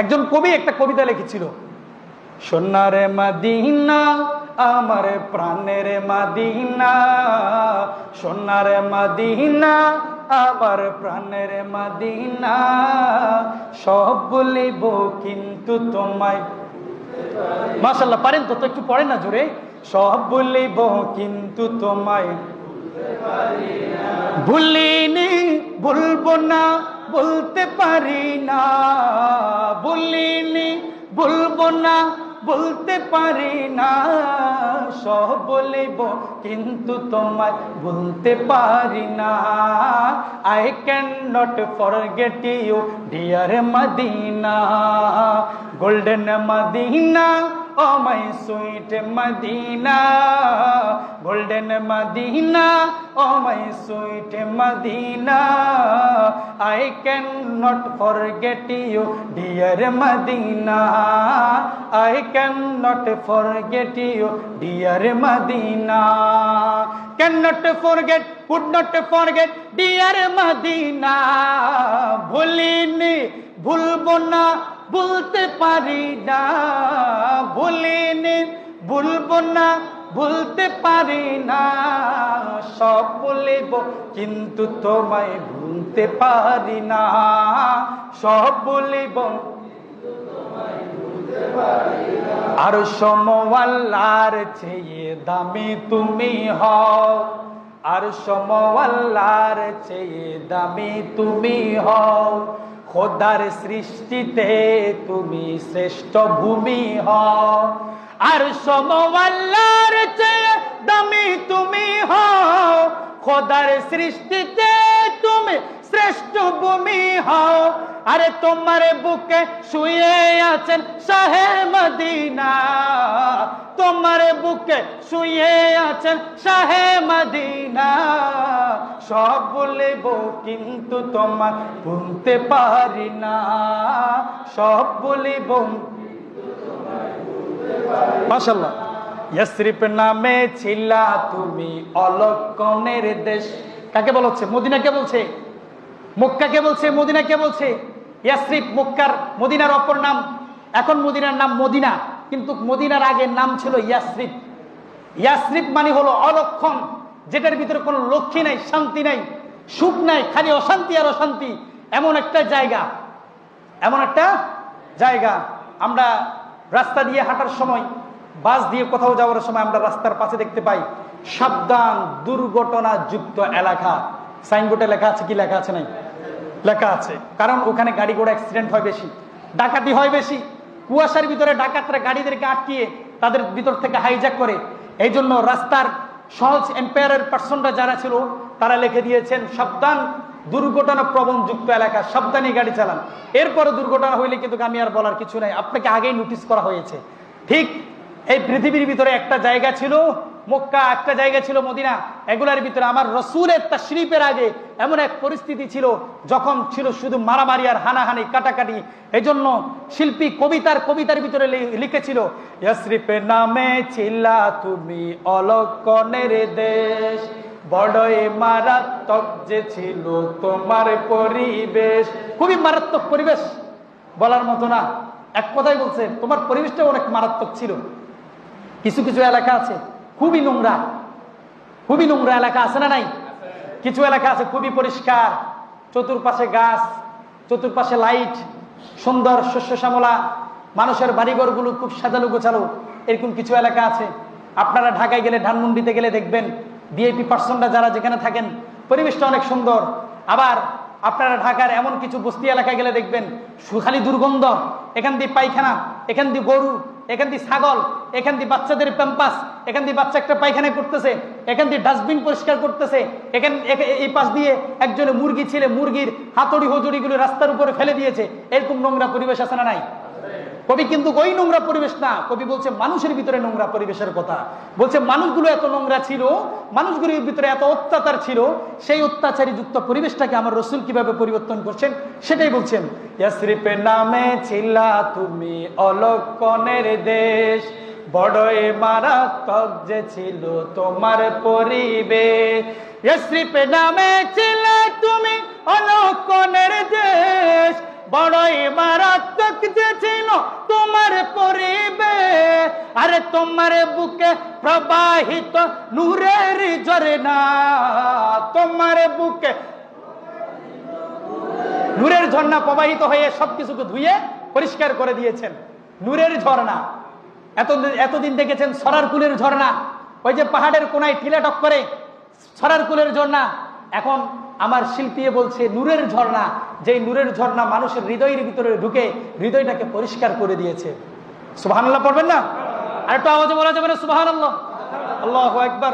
একজন কবি একটা কবিতা লিখেছিল, সোনারে মাদিনা, আমার প্রাণের মাদিনা, সোনারে মাদিনা, আমার প্রাণের মাদিনা, সব বলিব কিন্তু তোমায়। মাশাল্লাহ পারেন তো একটু পড়ে না জোরে, সব বলিব কিন্তু তোমায়। ভুলিনি বলব না বলতে পারি না, বলিনি, বলব না, বলতে পারি না, সব বলিব, কিন্তু তোমায় বলতে পারি না। I can not forget you dear Madina golden Madina oh my sweet Madina, golden Madina oh my sweet Madina. I can not forget you dear Madina. I can not forget you dear Madina. Not forget could not forget dear Madina. ভুলিনি, ভুলবো না ভুলতে পারি না ভুলিনি ভুলবো না, ভুলতে পারি না, সব বলিব, কিন্তু তোমায় ভুলতে পারি না, সব বলিব। আর সমওয়াল্লার চেয়ে দামি তুমি হও, আর সমওয়াল্লার চেয়ে দামি তুমি হও খোদার সৃষ্টিতে তুমি শ্রেষ্ঠ ভূমি হ আর সমওয়াল্লার চেয়ে দামি তুমি হ খোদার সৃষ্টিতে ভূমি হও আরে তোমার বুকে শুয়ে আছেন শাহে মদিনা। তোমার বুকে শুয়ে আছেন শাহে মদিনা। সব বলিব কিন্তু তোমার ভুলতে পারি না। সব বলিব মাশাল্লাহ ইয়াসরিফ নামে ছিলা তুমি অলক্ষণের দেশ। কাকে বলছে মদিনা কে বলছে? মক্কা কে বলছে মদিনা কে বলছে। ইয়াসরিফ মক্কার মদিনার অপর নাম, এখন মদিনার নাম মদিনা, কিন্তু মদিনার আগের নাম ছিল ইয়াসরিফ। ইয়াসরিফ মানে হলো অলক্ষণ, যেটার ভিতরে কোনো লক্ষ্মী নাই, শান্তি নাই, সুখ নাই, খালি অশান্তি আর অশান্তি, এমন একটা জায়গা। এমন একটা জায়গা। আমরা রাস্তা দিয়ে হাঁটার সময়, বাস দিয়ে কোথাও যাওয়ার সময় আমরা রাস্তার পাশে দেখতে পাই, সাবধান দুর্ঘটনা যুক্ত এলাকা। সাইনবোর্ডে লেখা আছে কি লেখা আছে নাই? লেখা আছে। কারণ ওখানে গাড়ি ঘোড়া অ্যাক্সিডেন্ট হয় বেশি। ডাকাতি হয় বেশি। কুয়াশার ভিতরে ডাকাতরা গাড়িদেরকে আটকিয়ে তাদের ভিতর থেকে হাইজ্যাক করে। এই জন্য রাস্তার সহজ এম্পায়ারের পার্সনরা যারা ছিল, তারা লিখে দিয়েছেন, সাবধান দুর্ঘটনা প্রবণ যুক্ত এলাকা, সাবধানে গাড়ি চালান। এরপরে দুর্ঘটনা হইলে কিন্তু আমি আর বলার কিছু নাই। আপনাকে আগেই নোটিশ করা হয়েছে। ঠিক এই পৃথিবীর ভিতরে একটা জায়গা ছিল মক্কা একটা জায়গা ছিল মদিনা, এগুলার ভিতরে আমার রসুলের তাশরিফের আগে এমন এক পরিস্থিতি ছিল, যখন ছিল শুধু মারামারি আর হানাহানি, কাটাকাটি। এই জন্য শিল্পী কবিতার কবিতার ভিতরে লিখেছিল ইয়াসরিফের নামে ছিলা তুমি অলক্ষণের দেশ, বড়ই মারাত্মক যে ছিল তোমার পরিবেশ। খুবই মারাত্মক পরিবেশ, বলার মতো না। এক কথাই বলছে, তোমার পরিবেশটা অনেক মারাত্মক ছিল। কিছু কিছু এলাকা আছে খুবই নোংরা খুবই নোংরা এলাকা আছে না নাই? কিছু এলাকা আছে খুবই পরিষ্কার, চতুর্পাশে গাছ, চতুর্পাশে লাইট, সুন্দর শস্য শ্যামলা, মানুষের বাড়িঘরগুলো খুব সাজালো গোছালো এরকম কিছু এলাকা আছে। আপনারা ঢাকায় গেলে, ধানমন্ডিতে গেলে দেখবেন বিএপি পার্সনরা যারা যেখানে থাকেন, পরিবেশটা অনেক সুন্দর। আবার আপনারা ঢাকার এমন কিছু বস্তি এলাকায় গেলে দেখবেন সুখালি দুর্গন্ধ, এখান দিয়ে পায়খানা, এখান দিয়ে গরু, এখান দিয়ে ছাগল, এখান দিয়ে বাচ্চাদের প্যাম্পাস এখান দিয়ে বাচ্চা একটা পায়খানা করতেছে, এখান দিয়ে ডাস্টবিন পরিষ্কার করতেছে, এখান এই পাশ দিয়ে একজনে মুরগি ছিলে, মুরগির হাতড়ি হজুড়িগুলো রাস্তার উপরে ফেলে দিয়েছে। এরকম নোংরা পরিবেশ আছে না নাই? কবি কিন্তু ওই নোংরা পরিবেশ না, কবি বলছে মানুষের ভিতরে নোংরা পরিবেশের কথা। বলছে মানুষগুলো এত নোংরা ছিল, মানুষগুলির ভিতরে এত অত্যাচার ছিল, সেই অত্যাচারী যুক্ত পরিবেশটাকে আমার রসুল কীভাবে পরিবর্তন করছেন সেটাই বলছেন নামে ছিলা তুমি অলক্ষণের দেশ বড়ই মারাত্মক যে ছিল তোমার পরিবেশ ইয়াসরিফের নামে ছিলা তুমি অলক্ষণের দেশ। বড়ই মারাত্মক যে ছিল তোমার পরিবে। আরে তোমার বুকে প্রবাহিত নূরের ঝরনা তোমার বুকে নূরের ঝর্ণা প্রবাহিত হয়ে সবকিছুকে ধুয়ে পরিষ্কার করে দিয়েছেন। নূরের ঝর্ণা। এত এতদিন দেখেছেন সরার কুলের ঝর্ণা। ওই যে পাহাড়ের কোনায় ঠিলা টক করে, সরার কুলের ঝর্ণা। এখন আমার শিল্পী বলছে, নূরের ঝর্ণা। যেই নূরের ঝর্ণা মানুষের হৃদয়ের ভিতরে ঢুকে হৃদয়টাকে পরিষ্কার করে দিয়েছে। সুবাহ পড়বেন না? আর একটু আওয়াজে বলা যাবে না সুবাহ আল্লাহ আল্লাহ একবার